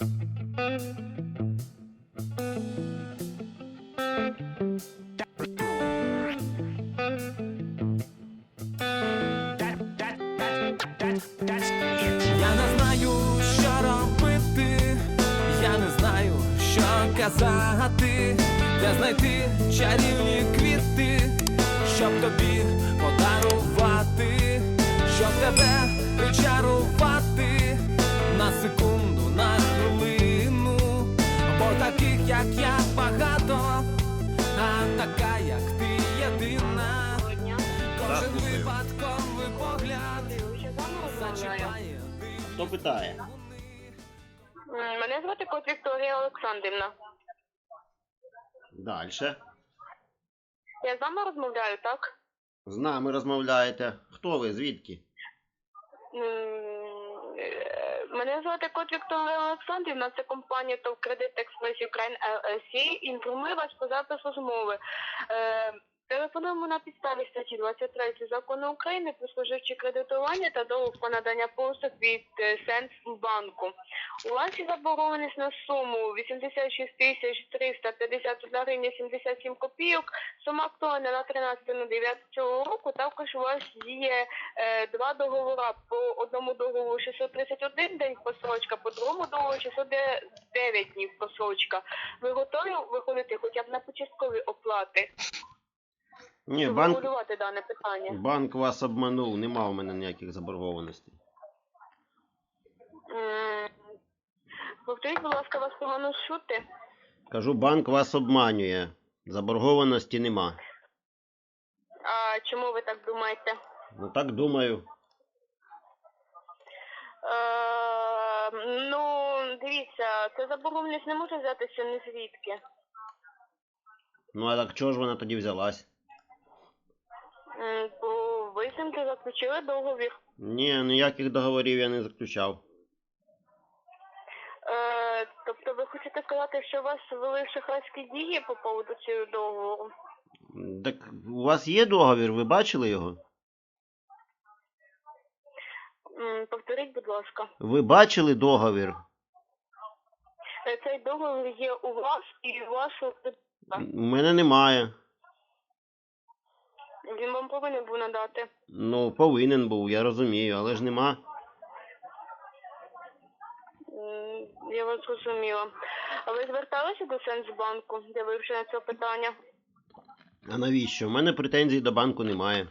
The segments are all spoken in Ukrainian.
Я не знаю, що робити, я не знаю, що казати, де знайти чарівні як я, багато, а така, як ти єдина, кожен випадковий погляд зачіпає. Хто питає? Мене звати Кот Вікторія Олександрівна. Дальше. Я з вами розмовляю, так? З нами розмовляєте. Хто ви? Звідки? М, Мене звати Кот Вікторія Олександрівна, це компанія ТОВ Кредит Експрес Україн ЛСІ. Інформую вас по запису розмови. Телефонуємо на підставі статті 23 закону України про споживче кредитування та договір про надання послуг від е, Сенсбанку. У є заборгованість на суму 86 тисяч 351 гривня 77 копійок. Сума актуальна на 13.09 цього року. Також у вас є е, два договори. По одному договору 631 день просрочка, по другому договору 609 днів просрочка. Ви готові виходити хоча б на початкові оплати? Ні, банк, регулювати дане питання? банк вас обманув, нема у мене ніяких заборгованостей. М, Повторіть, будь ласка, вас погано чути. Кажу, банк вас обманює. Заборгованості нема. А чому ви так думаєте? Ну так думаю. Е, ну, дивіться, ця заборгованість не може взятися ні звідки. Ну а так чого ж вона тоді взялась? М, Бо ви заключили договір. Ні, ніяких договорів я не заключав. Е, тобто ви хочете сказати, що у вас вели шахрайські дії по поводу цього договору? Так у вас є договір, ви бачили його? М, Повторіть, будь ласка. Ви бачили договір? Е, Цей договір є у вас і у вашого кредитора. У мене немає. Він вам повинен був надати. Ну, повинен був, я розумію, але ж нема. М, Я вас зрозуміла. А ви зверталися до Сенсбанку для вирішення цього питання? А навіщо? У мене претензій до банку немає.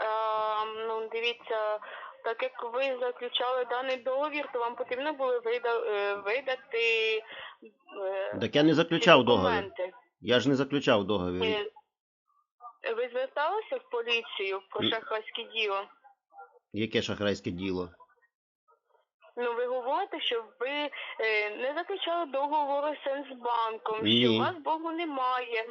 Е, ну, дивіться, так як ви заключали даний договір, то вам потрібно було вида- е, видати е, Так я не заключав договір. документи. Я ж не заключав договір. Е, Ви зверталися в поліцію про Ні. шахрайське діло? Яке шахрайське діло? Ну, ви говорите, що ви е, не заключали договору з Сенсбанком, що Ні. у вас боргу немає.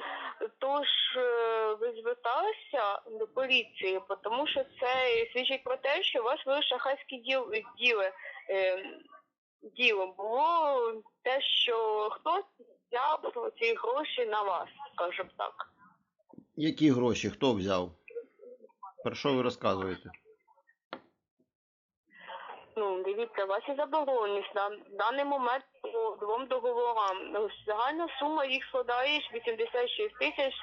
Тож е, ви зверталися до поліції, бо тому що це свідчить про те, що у вас було шахрайське діл, діло. Е, діло було те, що хтось взяв ці гроші на вас, скажімо так. Які гроші? Хто взяв? Про що ви розказуєте? Ну, дивіться, є заборгованість на даний момент по двом договорам. Ну, Загальна сума їх складає 86 тисяч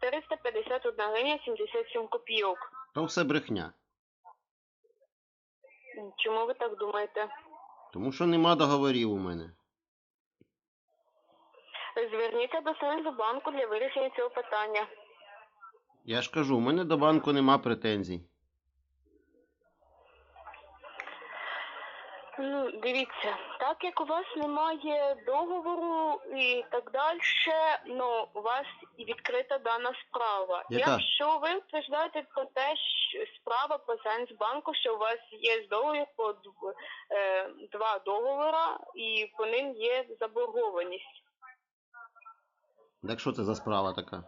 451 гривня 77 копійок. То все брехня. Чому ви так думаєте? Тому що нема договорів у мене. Зверніться до Сенсбанку для вирішення цього питання. Я ж кажу, у мене до банку нема претензій. Ну, дивіться, так як у вас немає договору і так далі, ну у вас і відкрита дана справа. Яка? Якщо ви утверждаєте про те, що справа по Сенсбанку, що у вас є договір по е, два договора, і по ним є заборгованість. Так що це за справа така?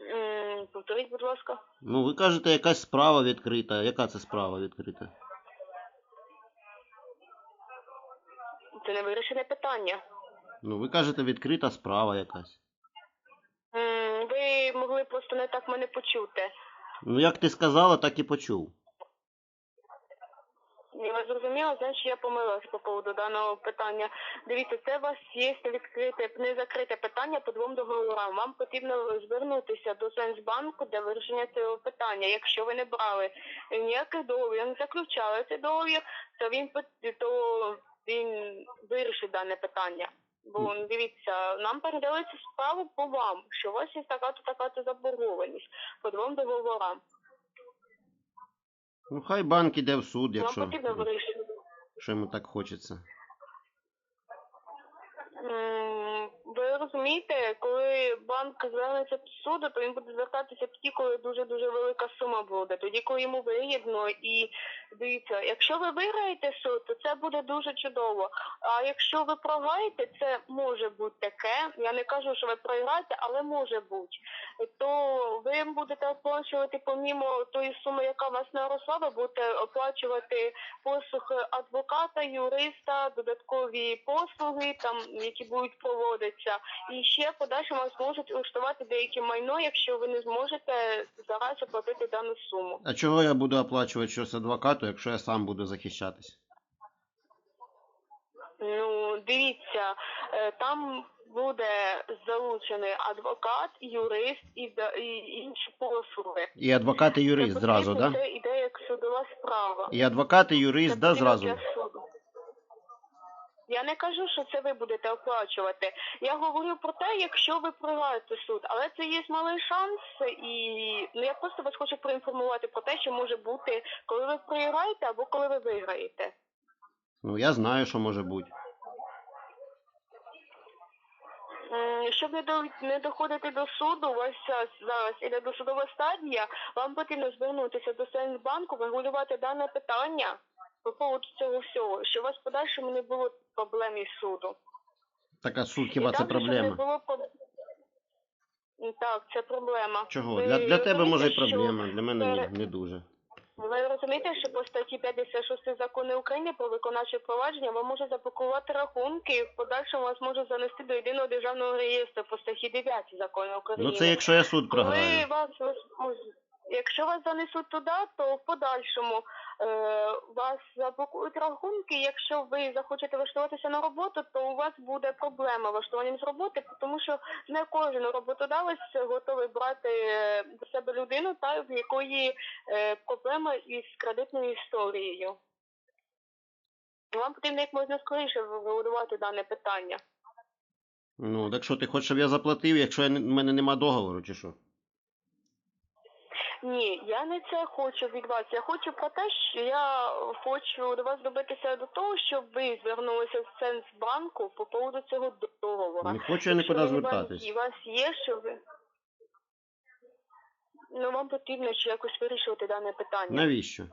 М, Повторіть, будь ласка. Ну, ви кажете, якась справа відкрита. Яка це справа відкрита? Це не вирішене питання. Ну, ви кажете, відкрита справа якась. М, Ви могли просто не так мене почути. Ну, як ти сказала, так і почув. Зрозуміла, значить я помилилась по поводу даного питання. Дивіться, це у вас є відкрите, не закрите питання по двом договорам. Вам потрібно звернутися до Сенсбанку для вирішення цього питання. Якщо ви не брали ніяких договорів, не заключали цей договір, то він то він вирішить дане питання. Бо дивіться, нам передали цю справу по вам, що у вас є така-то така-то заборгованість по двом договорам. Ну хай банк іде в суд, Вам якщо, потрібно вирішити. якщо йому так хочеться. М, Ви розумієте, коли банк звернеться до суду, то він буде звертатися тоді, коли дуже дуже велика сума буде. Тоді, коли йому вигідно, і дивіться, якщо ви виграєте суд, то це буде дуже чудово. А якщо ви програєте, це може бути таке. Я не кажу, що ви програєте, але може бути. То ви будете оплачувати помімо тої суми, яка вас наросла, ви будете оплачувати послуги адвоката, юриста, додаткові послуги, там які будуть проводитися, і ще в подальшому вас можуть влаштувати деяке майно, якщо ви не зможете зараз оплатити дану суму. А чого я буду оплачувати щось адвокату, якщо я сам буду захищатись? Ну дивіться, е, там буде залучений адвокат, юрист і, і інші послуги. І адвокат і юрист зразу, так? да? Це іде як судова справа. І адвокат і юрист, так, да, зразу? для суду. Я не кажу, що це ви будете оплачувати. Я говорю про те, якщо ви програєте суд, але це є малий шанс, і ну я просто вас хочу проінформувати про те, що може бути, коли ви програєте або коли ви виграєте. Ну я знаю, що може бути. Щоб не до не доходити до суду, у вас зараз зараз іде досудова стадія. Вам потрібно звернутися до Сенсбанку, регулювати дане питання по поводу цього всього, щоб у вас в подальшому не було проблем із суду. Так а суд хіба І це також, щоб не проблема? було Так, це проблема. Чого? Ви Для, для тебе може і що- проблема, для мене пере- ні, не дуже. Ви розумієте, що по статті 56 закону України про виконавче провадження вам може заблокувати рахунки і в подальшому вас може занести до єдиного державного реєстру по статті 9 закону України. Ну це якщо я суд Коли програю. вас, якщо вас занесуть туди, то в подальшому е, вас заблокують рахунки. Якщо ви захочете влаштуватися на роботу, то у вас буде проблема влаштуванням з роботи, тому що не кожен роботодавець готовий брати е, до себе людину, та в якої е, проблема із кредитною історією. Вам потрібно як можна скоріше врегулювати дане питання. Ну, так що ти хочеш, щоб я заплатив, якщо в мене нема договору, чи що? Ні, я не це хочу від вас. Я хочу про те, що я хочу до вас добитися до того, щоб ви звернулися в Центробанку по поводу цього договору. Не хочу я нікуди звертатись. І у вас є, що ви. Ну, вам потрібно ще якось вирішувати дане питання, Навіщо?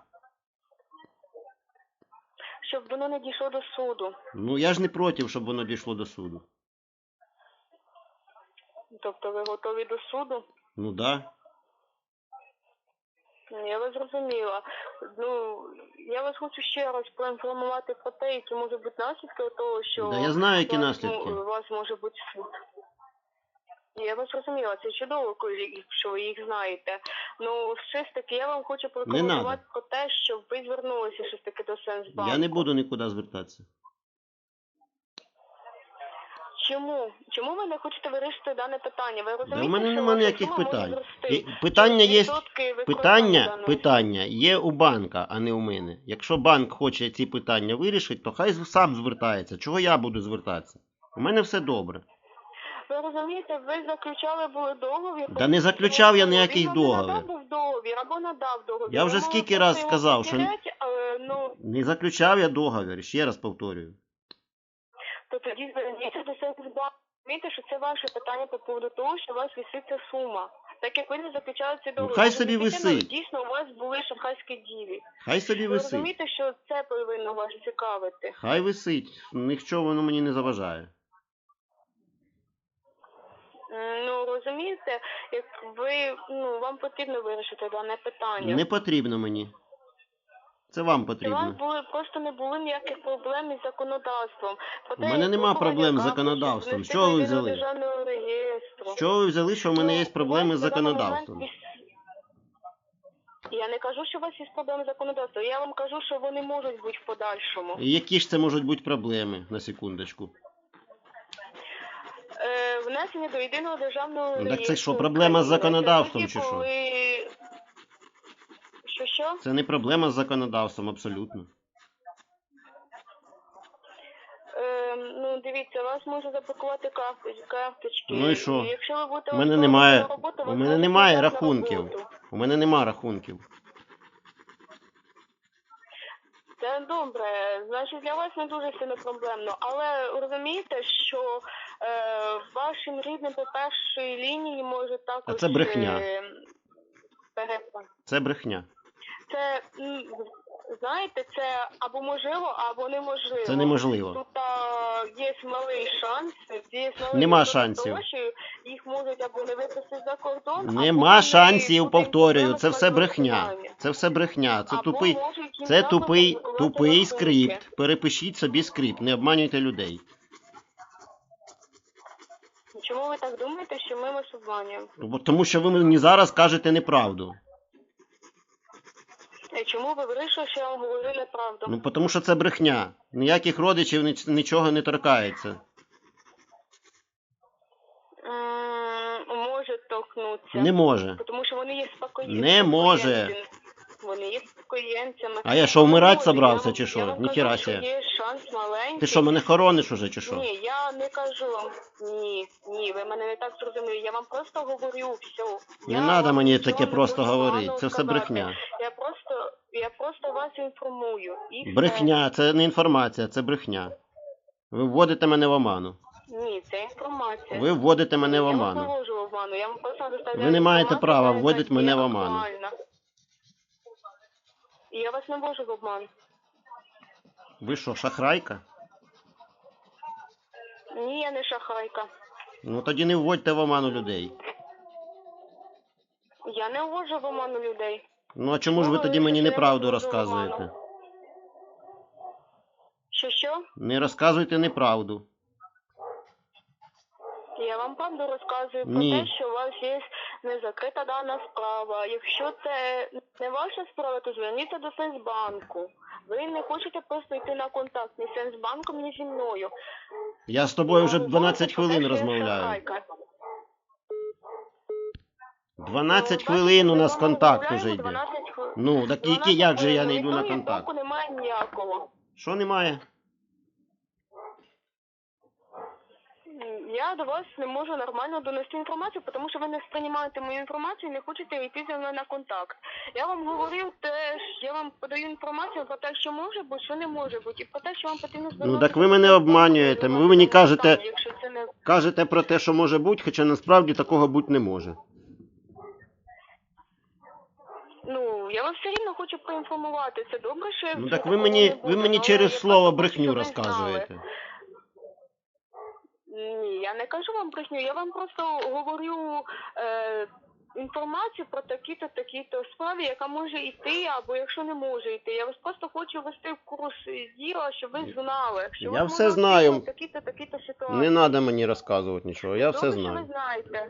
щоб воно не дійшло до суду. Ну я ж не проти, щоб воно дійшло до суду. Тобто ви готові до суду? Ну да. Ну, Я вас зрозуміла. Ну, я вас хочу ще раз проінформувати про те, які можуть бути наслідки того, що Да я знаю, які наслідки. У вас може бути суд. Я вас зрозуміла, це чудово, коли що ви їх знаєте. Ну, все ж таки, я вам хочу надо. про те, щоб ви звернулися все ж таки до Сенсбанку. Я не буду нікуди звертатися. Чому? Чому ви не хочете вирішити дане питання? Ви Да розумієте, в мене що нема ваша ніяких сума може питань. зрости? Питання є. Відсотки Питання, питання є у банка, а не у мене. Якщо банк хоче ці питання вирішити, то хай сам звертається. Чого я буду звертатися? У мене все добре. Ви розумієте, ви заключали були договір. Да не заключав я Він ніякий вам не договір. надав був договір або надав договір. Я вже Ви скільки раз сказав, його що- але, ну, Не заключав я договір, ще раз повторюю. То тоді зверніться до Сенсбанку. Розумієте, що це ваше питання по поводу того, що у вас виситься сума. Так як ви не заключали цей договір. Ну, хай собі висить. Дійсно, у вас були шахрайські дії. Хай собі Ви висить. розумієте, що це повинно вас цікавити. Хай висить. Нічого воно мені не заважає. М, Ну, розумієте, як ви, ну, вам потрібно вирішити дане питання. Не потрібно мені. Це вам потрібно. були просто не було ніяких проблем із законодавством. У мене нема проблем з законодавством. З чого ви взяли? З чого ви взяли, що в мене Ну, є проблеми з законодавством? Я не кажу, що у вас є проблеми законодавства. Я вам кажу, що вони можуть бути в подальшому. І які ж це можуть бути проблеми, на секундочку? Е, внесення до єдиного державного Ну, так це що, проблема з законодавством чи тоді, що? Що? Це не проблема з законодавством, абсолютно. Е, ну, дивіться, вас може заблокувати карти- карточки. Ну і що? Якщо ви будете У мене немає- на роботу, у вас мене можуть немає на рахунків. роботу. У мене нема рахунків. Це добре, значить для вас не дуже сильно проблемно. Але розумієте, що е, вашим рідним по першій лінії може також. А це брехня. Е, перепа- Це брехня. Це знаєте, це або можливо, або неможливо. Це неможливо. Тут а, є малий шанс, є малий Нема шансів. що їх можуть або не випустити за кордон. Нема шансів, повторюю, це все брехня. Це все брехня. Це Або тупий, це тупий, тупий скрипт. Перепишіть собі скрипт, не обманюйте людей. Чому ви так думаєте, що ми вас обманюємо? Тому що ви мені зараз кажете неправду. Е, Чому ви вирішили, що я вам говорю неправду? Ну тому що це брехня. Ніяких родичів ніч- нічого не торкається. М, Може торкнутися. Не може. Тому що вони є спокоєнцями. Не може. Вони є спокоєнцями. А я що, вмирать Може, собрався я чи що? я вам Ніхіра кажу, себе. Є шанс маленький. Ти що, мене хорониш уже чи що? Ні, я не кажу вам. Ні, ні, ви мене не так зрозуміли. Я вам просто говорю все. Не Я треба вам мені нічого таке не просто буду говорити. поганого Це все сказати. брехня. Я просто, я просто вас інформую. Все. Брехня, це не інформація, це брехня. Ви вводите мене в оману. Ні, це інформація. Ви вводите мене в Я вас не оману. ввожу в оману. Я вам просто доставляю Ви не маєте інформацію, права яка вводити є мене в оману. актуальна. Я вас не ввожу в обман. Ви що, шахрайка? Ні, я не шахрайка. Ну тоді не вводьте в оману людей. Я не ввожу в оману людей. Ну а чому ж ви тоді мені неправду розказуєте? Що що? Не розказуйте неправду. Я вам правду розказую про Ні. те, що у вас є незакрита дана справа. Якщо це не ваша справа, то зверніться до Сенсбанку. Ви не хочете просто йти на контакт ні з Сенсбанком, ні зі мною. Я з тобою вже Ви 12 говорите про те, хвилин розмовляю. Шахрайка. 12 Ну, хвилин у нас контакт уже йде. Ну, так які, як же я не йду на контакт? немає ніякого. Що немає? Я до вас не можу нормально донести інформацію, тому що ви не сприймаєте мою інформацію і не хочете йти зі мною на контакт. Я вам говорив теж, я вам подаю інформацію про те, що може бути, що не може бути, і про те, що вам потрібно Ну так ви мене обманюєте. Ви мені кажете, Якщо це не кажете про те, що може бути, хоча насправді такого бути не може. ну я вас все рівно хочу проінформувати. Це добре, що я Ну так ви мені, ви мені через слово брехню ви розказуєте. Ні, я не кажу вам брехню, я вам просто говорю е, інформацію про такі-то, такі-то справи, яка може йти, або якщо не може йти. Я вас просто хочу ввести в курс діла, щоб ви знали. Що Я ви все можете знаю. отримати Такі-то, такі-то ситуації. Не треба мені розказувати нічого, я все добре, що ви знаю. знаєте.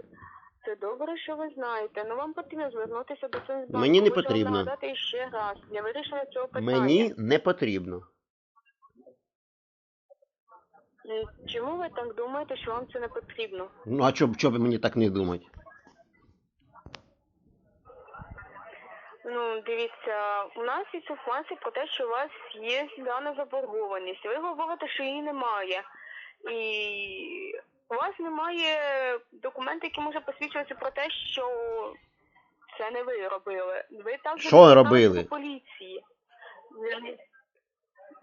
Це добре, що ви знаєте. Ну вам потрібно звернутися до Сенсбанку. Мені не потрібно. нагадати ще раз для вирішення цього питання. Мені не потрібно. Чому ви так думаєте, що вам це не потрібно? Ну а чого чо б мені так не думати? Ну, дивіться, у нас є інформація про те, що у вас є дана заборгованість. Ви говорите, що її немає. І у вас немає документу, який може посвідчувати про те, що це не ви робили. Ви також Що робили? до поліції.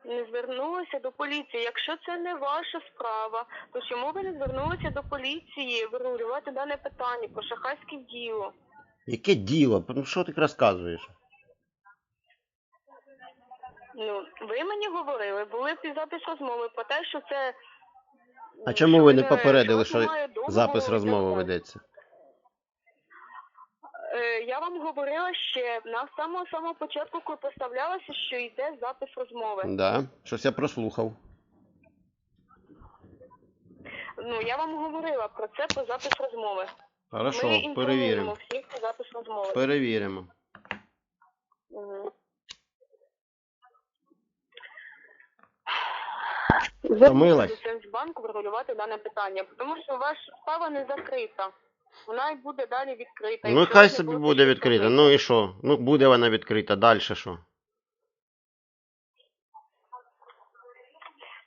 Не звернулися до поліції. Якщо це не ваша справа, то чому ви не звернулися до поліції врегулювати дане питання про шахрайське діло? Яке діло? Ну що ти розказуєш? Ну, ви мені говорили, були запис розмови про те, що це. А чому ви не попередили, що запис розмови ведеться? Е, Я вам говорила ще на самого самого початку, коли поставлялося, що йде запис розмови. Да, щось я прослухав. Ну я вам говорила про це про запис розмови. Хорошо, Ми інформуємо перевіримо. всіх про запис розмови. Перевіримо. Мгм. Втомилась? Банку врегулювати дане питання, тому що ваша справа не закрита. Вона й буде далі відкрита. Ну Якщо хай не собі буде відкрита. Ну і що? Ну буде вона відкрита, далі що?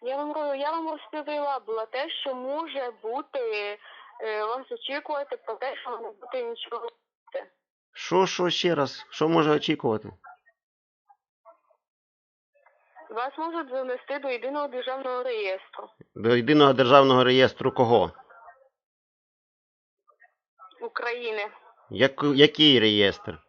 Я вам я вам розповіла була те, що може бути е, вас очікувати про те, що не буде нічого. робити. Що, що ще раз? Що може очікувати? Вас можуть занести до єдиного державного реєстру До єдиного державного реєстру кого? України. Як, який реєстр?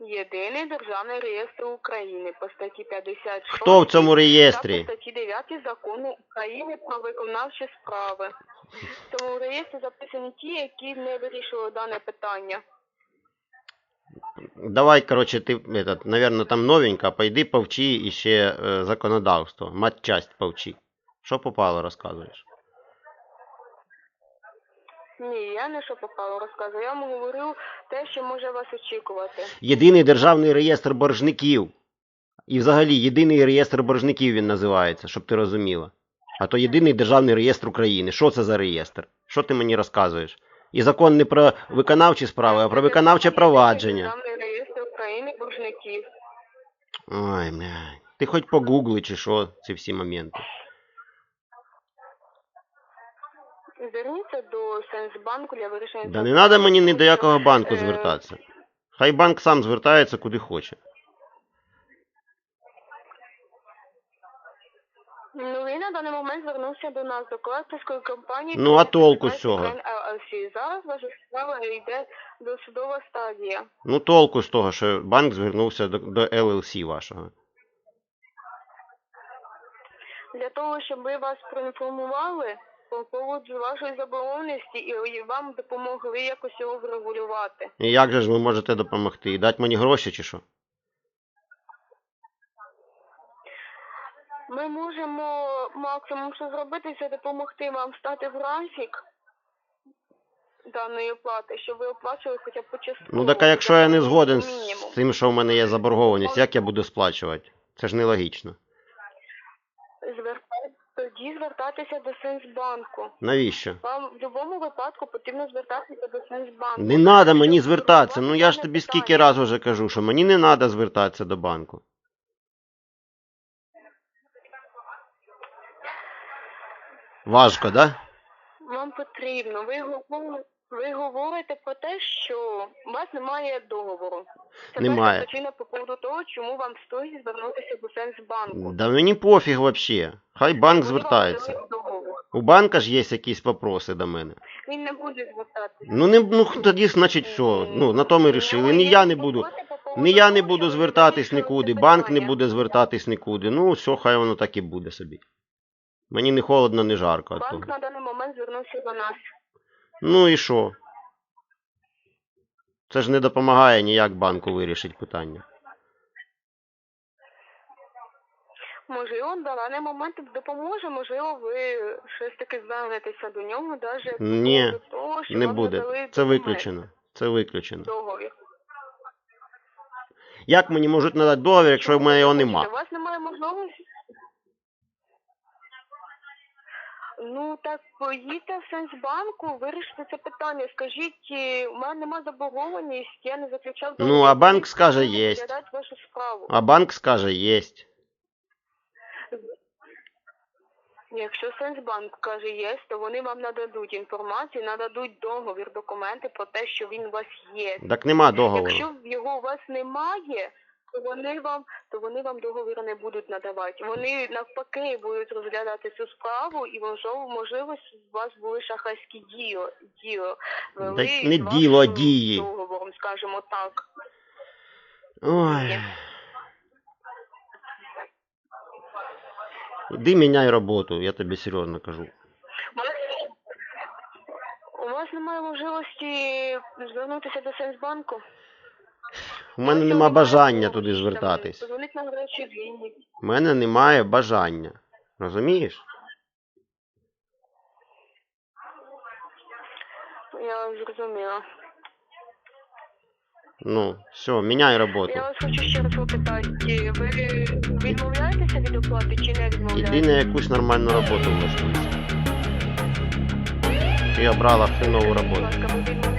Єдиний державний реєстр України по статті 56 Хто в цьому та реєстрі? по статті 9 закону України про виконавчі справи. В цьому реєстрі записані ті, які не вирішили дане питання. Давай, короче, ти, этот, наверное, там новенька, пойди повчи іще е, законодавство, матчасть повчи. Що попало, розказуєш? Ні, я не що попало розказую. Я вам говорю те, що може вас очікувати. Єдиний державний реєстр боржників. І взагалі єдиний реєстр боржників він називається, щоб ти розуміла. А то єдиний державний реєстр України. Що це за реєстр? Що ти мені розказуєш? І закон не про виконавчі справи, а про виконавче провадження. Державний реєстр України боржників. Ой, блядь. Ти хоч погугли чи що ці всі моменти. Зверніться до Сенсбанку для вирішення. Да не треба мені ні до якого банку звертатися. Хай банк сам звертається куди хоче. Ну, він на даний момент звернувся до нас, до коллекторської компанії. Ну, а толку з цього? LLC. Зараз ваша справа йде до судова стадія. Ну толку з того, що банк звернувся до, до LLC вашого. Для того, щоб ми вас проінформували по поводу вашої забороненості і вам допомогли якось його врегулювати. І як же ж ви можете допомогти? Дати мені гроші чи що? Ми можемо максимум, що зробити, це допомогти вам стати в графік даної оплати, щоб ви оплачували хоча б почастково. Ну так а якщо я не згоден з тим, що в мене є заборгованість, як я буду сплачувати? Це ж нелогічно. Звертай- Тоді звертатися до Сенсбанку. Навіщо? Вам в будь-якому випадку потрібно звертатися до Сенсбанку. Не треба мені звертатися. Ну я ж тобі скільки разів вже кажу, що мені не треба звертатися до банку. Важко, да? Вам потрібно. Ви говорите, ви говорите про те, що у вас немає договору. Це Немає. перша причина по поводу того, чому вам стоїть звернутися до Сенсбанку. Да мені пофіг вообще. Хай банк Вони вам звертається. дають договор. У банка ж є якісь вопроси до мене. Він не буде звертатися. Ну не ну тоді, значить, все. Ну на то ми рішили. Ні я не буду. Ні я не буду звертатись нікуди, банк не буде звертатись нікуди. Ну, все, хай воно так і буде собі. Мені не холодно, не жарко. Банк того. на даний момент звернувся до нас. Ну і що? Це ж не допомагає ніяк банку вирішити питання. Можливо, на даний момент допоможе, можливо, ви щось таки звернетеся до нього, навіть Ні, до того, що Не вам буде. надали Це виключено. Це виключено. Договір. Як мені можуть надати договір, якщо в мене його нема? У вас немає можливості? Ну так поїдьте в Сенсбанку, вирішите це питання. Скажіть, е, у мене нема заборгованість, я не заключав Ну, а банк скаже, єсть. розглядати вашу справу. А банк скаже, єсть. Якщо Сенсбанк каже є, то вони вам нададуть інформацію, нададуть договір, документи про те, що він у вас є. Так нема договору. Якщо його у вас немає, вони вам то вони вам договір не будуть надавати. Вони навпаки будуть розглядати цю справу і можливо, можливо, у вас були шахрайські дії, дії вели Так не діло, а дії. договором, скажімо так. Ой. Іди міняй роботу, я тобі серйозно кажу. У вас немає можливості звернутися до Сенсбанку? У мене нема бажання туди звертатись. Позвонить на. У мене немає бажання. Розумієш? Я зрозуміла. Ну, все, міняй роботу. Я вас хочу ще раз попитати, ви відмовляєтеся від оплати чи не відмовляєтеся? Іди на якусь нормальну роботу влаштуйся. Ти обрала хренову Будь роботу. ласка, ви відмовляєтеся